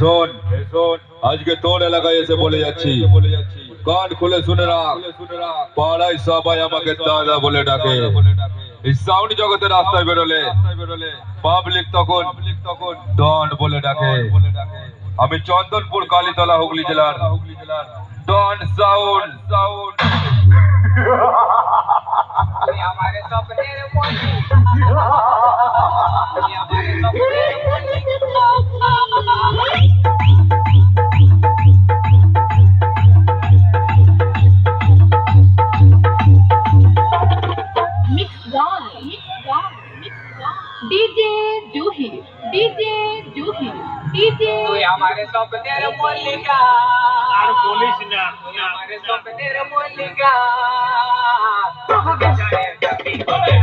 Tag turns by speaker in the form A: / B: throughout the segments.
A: শোন শোন, আজকে তোর এলাকায় এসে বলে যাচ্ছি। বলে যাচ্ছি কান খুলে শুনে রাখ। পাড়ায় সবাই আমাকে দাদা বলে ডাকে। এই সাউন্ড জগতে রাস্তায় বেরোলে পাবলিক তখন ডন বলে ডাকে। আমি চন্দনপুর, কালীতলা, হুগলি জেলার হুগলি জেলার ডন সাউন্ড সাউন্ড
B: আমার স্বপ্নের মনি তুমি আমার স্বপ্নের
C: Juhi, DJ Juhi, DJ.
B: তুই আমার স্বপ্নের মল্লিকা।
D: আর বলিস না
B: তুই আমার স্বপ্নের মল্লিকা। আমাকে ছাড়ে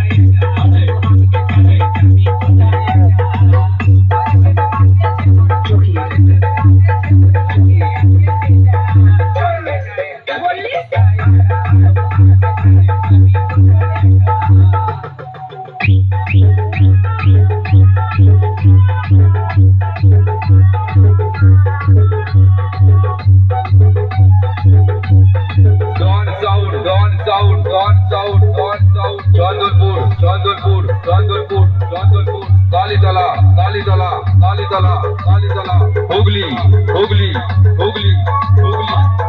A: चाऊट डॉन चाऊट डॉन चाऊट चांदूरपूर चांदूरपूर चांदूरपूर चांदूरपूर कालीतला कालीतला कालीतला कालीतला. हुगली हुगली हुगली हुगली.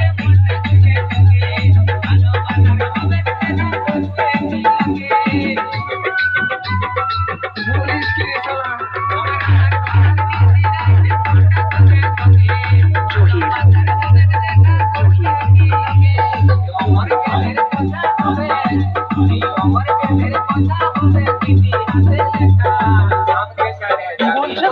A: বলছে